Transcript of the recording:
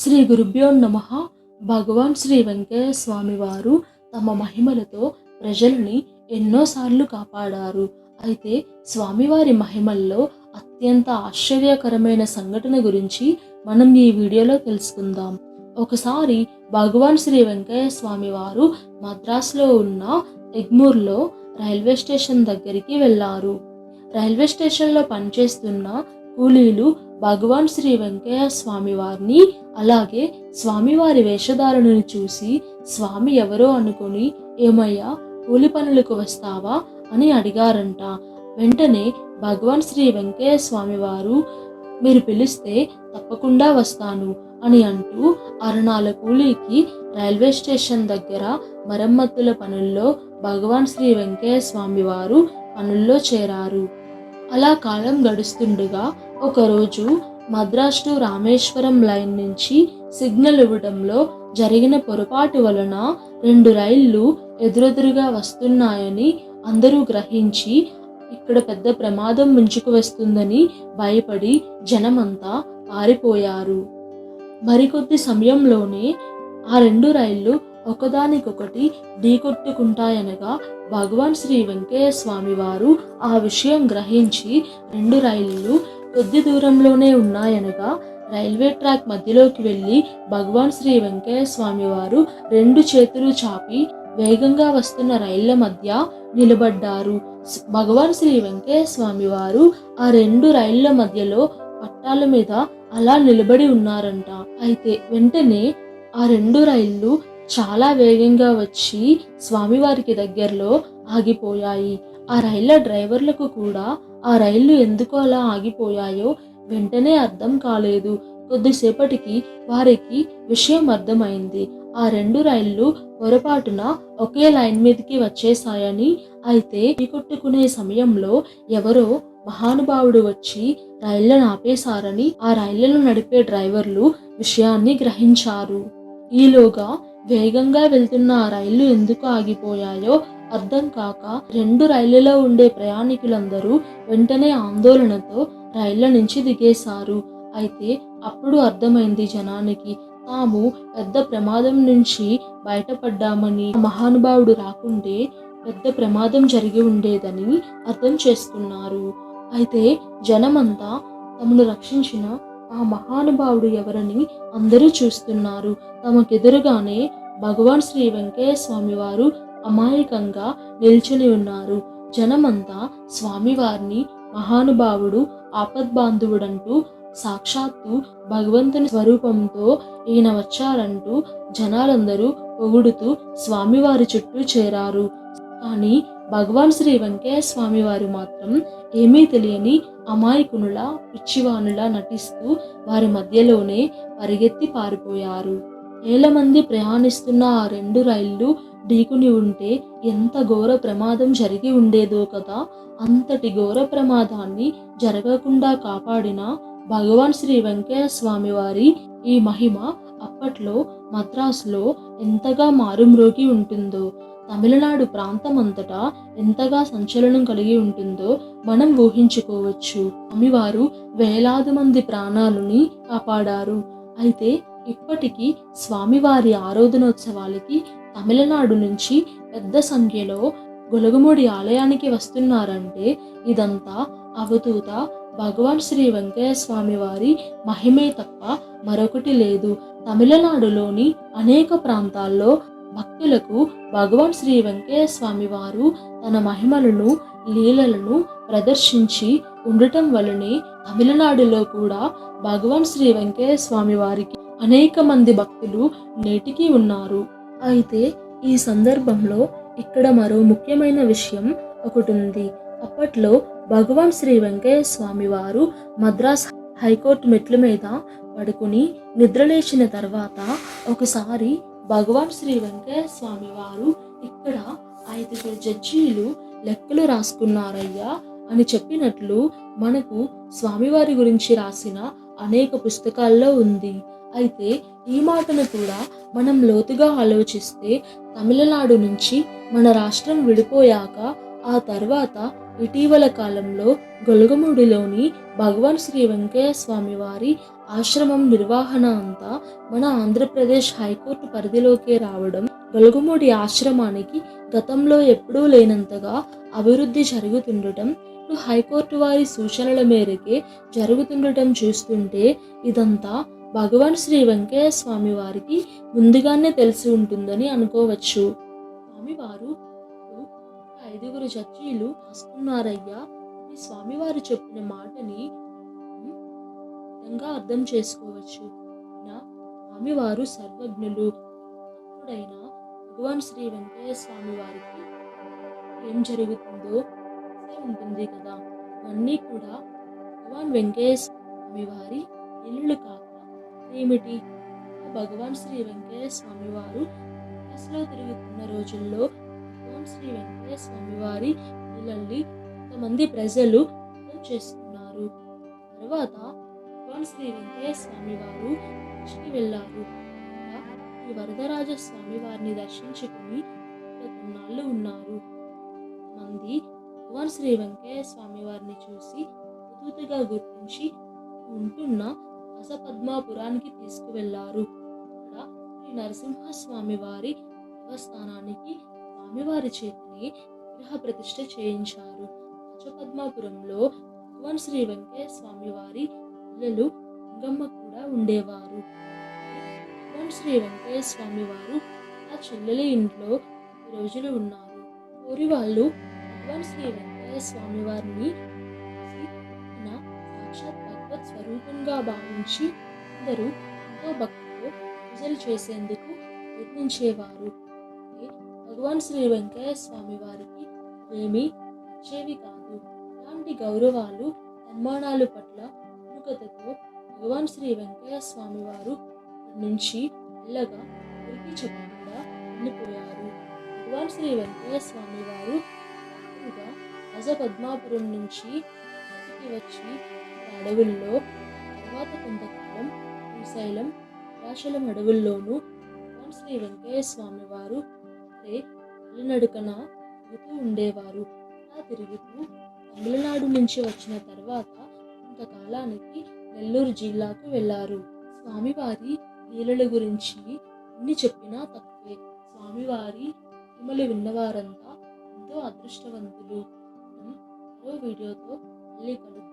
శ్రీ గురుభ్యో నమ. భగవాన్ శ్రీ వెంకయ్య స్వామి వారు తమ మహిమలతో ప్రజల్ని ఎన్నోసార్లు కాపాడారు. అయితే స్వామివారి మహిమల్లో అత్యంత ఆశ్చర్యకరమైన సంఘటన గురించి మనం ఈ వీడియోలో తెలుసుకుందాం. ఒకసారి భగవాన్ శ్రీ వెంకయ్య స్వామి వారు మద్రాసులో ఉన్న ఎగ్మూర్లో రైల్వే స్టేషన్ దగ్గరికి వెళ్ళారు. రైల్వే స్టేషన్లో పనిచేస్తున్న కూలీలు భగవాన్ శ్రీ వెంకయ్య స్వామి వారిని అలాగే స్వామివారి వేషధారణను చూసి స్వామి ఎవరో అనుకొని ఏమయ్యా కూలి పనులకు వస్తావా? అని అడిగారంట. వెంటనే భగవాన్ శ్రీ వెంకయ్య స్వామి వారు మీరు పిలిస్తే తప్పకుండా వస్తాను అని అంటూ అరణాల కూలీకి రైల్వే స్టేషన్ దగ్గర మరమ్మతుల పనుల్లో భగవాన్ శ్రీ వెంకయ్య స్వామి వారు పనుల్లో చేరారు. అలా కాలం గడుస్తుండగా ఒకరోజు మద్రాస్ టు రామేశ్వరం లైన్ నుంచి సిగ్నల్ ఇవ్వడంలో జరిగిన పొరపాటు వలన రెండు రైళ్ళు ఎదురెదురుగా వస్తున్నాయని అందరూ గ్రహించి ఇక్కడ పెద్ద ప్రమాదం ముంచుకు వస్తుందని భయపడి జనమంతా పారిపోయారు. మరికొద్ది సమయంలోనే ఆ రెండు రైళ్ళు ఒకదానికొకటి ఢీకొట్టుకుంటాయనగా భగవాన్ శ్రీ వెంకయ్య స్వామి వారు ఆ విషయం గ్రహించి రెండు రైళ్ళు కొద్ది దూరంలోనే ఉన్నాయనగా రైల్వే ట్రాక్ మధ్యలోకి వెళ్ళి భగవాన్ శ్రీ వెంకయ్య స్వామి వారు రెండు చేతులు చాపి వేగంగా వస్తున్న రైళ్ళ మధ్య నిలబడ్డారు. భగవాన్ శ్రీ వెంకయ్య స్వామి వారు ఆ రెండు రైళ్ళ మధ్యలో పట్టాల మీద అలా నిలబడి ఉన్నారంట. అయితే వెంటనే ఆ రెండు రైళ్ళు చాలా వేగంగా వచ్చి స్వామివారికి దగ్గరలో ఆగిపోయాయి. ఆ రైళ్ళ డ్రైవర్లకు కూడా ఆ రైళ్ళు ఎందుకు అలా ఆగిపోయాయో వెంటనే అర్థం కాలేదు. కొద్దిసేపటికి వారికి విషయం అర్థమైంది. ఆ రెండు రైళ్ళు పొరపాటున ఒకే లైన్ మీదకి వచ్చేసాయని అయితే కొట్టుకునే సమయంలో ఎవరో మహానుభావుడు వచ్చి రైళ్ళను ఆపేశారని ఆ రైళ్ళను నడిపే డ్రైవర్లు విషయాన్ని గ్రహించారు. ఈలోగా వేగంగా వెళ్తున్న ఆ రైళ్ళు ఎందుకు ఆగిపోయాయో అర్థం కాక రెండు రైళ్ళలో ఉండే ప్రయాణికులందరూ వెంటనే ఆందోళనతో రైళ్ళ నుంచి దిగేశారు. అయితే అప్పుడు అర్థమైంది జనానికి తాము పెద్ద ప్రమాదం నుంచి బయటపడ్డామని మహానుభావుడు రాకుంటే పెద్ద ప్రమాదం జరిగి ఉండేదని అర్థం చేసుకున్నారు. అయితే జనమంతా తమను రక్షించిన ఆ మహానుభావుడు ఎవరని అందరూ చూస్తున్నారు. తమకెదురుగానే భగవాన్ శ్రీ వెంకయ్య స్వామి వారు అమాయకంగా నిల్చుని ఉన్నారు. జనమంతా స్వామివారిని మహానుభావుడు ఆపద్బాంధువుడంటూ సాక్షాత్తు భగవంతుని స్వరూపంతో ఈయన వచ్చారంటూ జనాలందరూ పొగుడుతూ స్వామివారి చుట్టూ చేరారు. కానీ భగవాన్ శ్రీ వెంకయ్య స్వామి వారు మాత్రం ఏమీ తెలియని అమాయకునులా పిచ్చివానులా నటిస్తూ వారి మధ్యలోనే పరిగెత్తి పారిపోయారు. వేల మంది ప్రయాణిస్తున్న ఆ రెండు రైళ్ళు ఢీకుని ఉంటే ఎంత ఘోర ప్రమాదం జరిగి ఉండేదో కదా! అంతటి ఘోర ప్రమాదాన్ని జరగకుండా కాపాడిన భగవాన్ శ్రీ వెంకయ్య స్వామి వారి ఈ మహిమ అప్పట్లో మద్రాసులో ఎంతగా మారుమ్రోగి ఉంటుందో! తమిళనాడు ప్రాంతమంతటా ఎంతగా సంచలనం కలిగి ఉంటుందో మనం ఊహించుకోవచ్చు. స్వామివారు వేలాది మంది ప్రాణాలని కాపాడారు. అయితే ఇప్పటికీ స్వామివారి ఆరాధనోత్సవాలకి తమిళనాడు నుంచి పెద్ద సంఖ్యలో గొలగముడి ఆలయానికి వస్తున్నారంటే ఇదంతా అవధూత భగవాన్ శ్రీ వెంకయ్య స్వామి వారి మహిమే తప్ప మరొకటి లేదు. తమిళనాడులోని అనేక ప్రాంతాల్లో భక్తులకు భగవాన్ శ్రీ వెంకయ్య స్వామి వారు తన మహిమలను లీలలను ప్రదర్శించి ఉండటం వలనే తమిళనాడులో కూడా భగవాన్ శ్రీ వెంకయ్య స్వామి వారికి అనేక మంది భక్తులు నేటికి ఉన్నారు. అయితే ఈ సందర్భంలో ఇక్కడ మరో ముఖ్యమైన విషయం ఒకటి ఉంది. అప్పట్లో భగవాన్ శ్రీ వెంకయ్య స్వామి వారు మద్రాస్ హైకోర్టు మెట్ల మీద పడుకుని నిద్రలేచిన తర్వాత ఒకసారి భగవాన్ శ్రీ వెంకయ్య స్వామి వారు ఇక్కడ ఐదుగురు జడ్జీలు లెక్కలు రాసుకున్నారయ్యా అని చెప్పినట్లు మనకు స్వామివారి గురించి రాసిన అనేక పుస్తకాల్లో ఉంది. అయితే ఈ మాటను కూడా మనం లోతుగా ఆలోచిస్తే తమిళనాడు నుంచి మన రాష్ట్రం విడిపోయాక ఆ తర్వాత ఇటీవల కాలంలో గొలగమూడిలోని భగవాన్ శ్రీ వెంకయ్య స్వామి వారి ఆశ్రమం నిర్వహణ అంతా మన ఆంధ్రప్రదేశ్ హైకోర్టు పరిధిలోకే రావడం గొలగమూడి ఆశ్రమానికి గతంలో ఎప్పుడూ లేనంతగా అభివృద్ధి జరుగుతుండటం హైకోర్టు వారి సూచనల మేరకే జరుగుతుండటం చూస్తుంటే ఇదంతా భగవాన్ శ్రీ వెంకయ్య స్వామి వారికి ముందుగానే తెలిసి ఉంటుందని అనుకోవచ్చు. స్వామివారు ఐదుగురు జడ్జీలు రాసుకున్నారయ్యా. ఈ స్వామివారు చెప్పిన మాటని విధంగా అర్థం చేసుకోవచ్చు. నా స్వామివారు సర్వజ్ఞులు. భక్తుడైన భగవాన్ శ్రీ వెంకయ్య స్వామి వారికి ఏం జరుగుతుందో ఉంటుంది కదా. ఇవన్నీ కూడా భగవాన్ వెంకయ్య స్వామి వారి ఇల్లులు కాక ఏమిటి? భగవాన్ శ్రీ వెంకయ్య స్వామి వారు బస్సులో తిరుగుతున్న రోజుల్లో భగవాన్ శ్రీ వెంకయ్య స్వామి వారి ఇళ్ళల్ని కొంతమంది ప్రజలు చేస్తున్నారు. చేసుకున్నారు తర్వాత భగవాన్ శ్రీ వెంకయ్య స్వామి వారు కాశీకి వెళ్ళారు. ఈ వరదరాజ స్వామి వారిని దర్శించుకుని కొన్నాళ్ళు ఉన్నారు. మంది భగవాన్ శ్రీ వెంకయ్య స్వామి వారిని చూసి ఉదూతగా గుర్తించి ఉంటున్న అసపద్మాపురానికి తీసుకువెళ్ళారు. ఇక్కడ శ్రీ నరసింహస్వామి వారి దేవస్థానానికి స్వామివారి చేతిని విగ్రహ ప్రతిష్ఠ చేయించారు. పద్మాపురంలో భగవాన్ శ్రీ వెంకయ్య స్వామి వారి పిల్లలు గంగమ్మ కూడా ఉండేవారు. భగవాన్ శ్రీ వెంకయ్య స్వామి వారు ఆ చెల్లెలి ఇంట్లో రోజులు ఉన్నారు. ఊరి వాళ్ళు భగవాన్ శ్రీ వెంకయ్య స్వామి వారిని సాక్షాత్ భగవత్ స్వరూపంగా భావించి అందరూ ఎంతో భక్తితో పూజలు చేసేందుకు ప్రయత్నించేవారు. భగవాన్ శ్రీ వెంకయ్య స్వామి వారికి ఏమీ నచ్చేవి కాదు. ఇలాంటి గౌరవాలు సన్మానాలు పట్ల విముఖతతో భగవాన్ శ్రీ వెంకయ్య స్వామి వారు నుంచి మెల్లగా ఉరికి చెప్పకుండా వెళ్ళిపోయారు భగవాన్ శ్రీ వెంకయ్య స్వామి వారు ఎక్కువగా పద్మాపురం నుంచి ఇంటికి వచ్చి అడవుల్లో తర్వాత కొంతకాలం శ్రీశైలం రాశలం అడవుల్లోనూ భగవాన్ శ్రీ వెంకయ్య స్వామి వారు అక్కడే నడుకన తిరుగుతూ ఉండేవారు. అలా తిరుగుతూ తమిళనాడు నుంచి వచ్చిన తర్వాత కొంతకాలానికి నెల్లూరు జిల్లాకు వెళ్ళారు స్వామివారి లీలల గురించి ఎన్ని చెప్పినా తక్కువే స్వామివారి మహిమలు విన్నవారంతా ఎంతో అదృష్టవంతులు. మనం మరో వీడియోతో మళ్ళీ కలుద్దాం.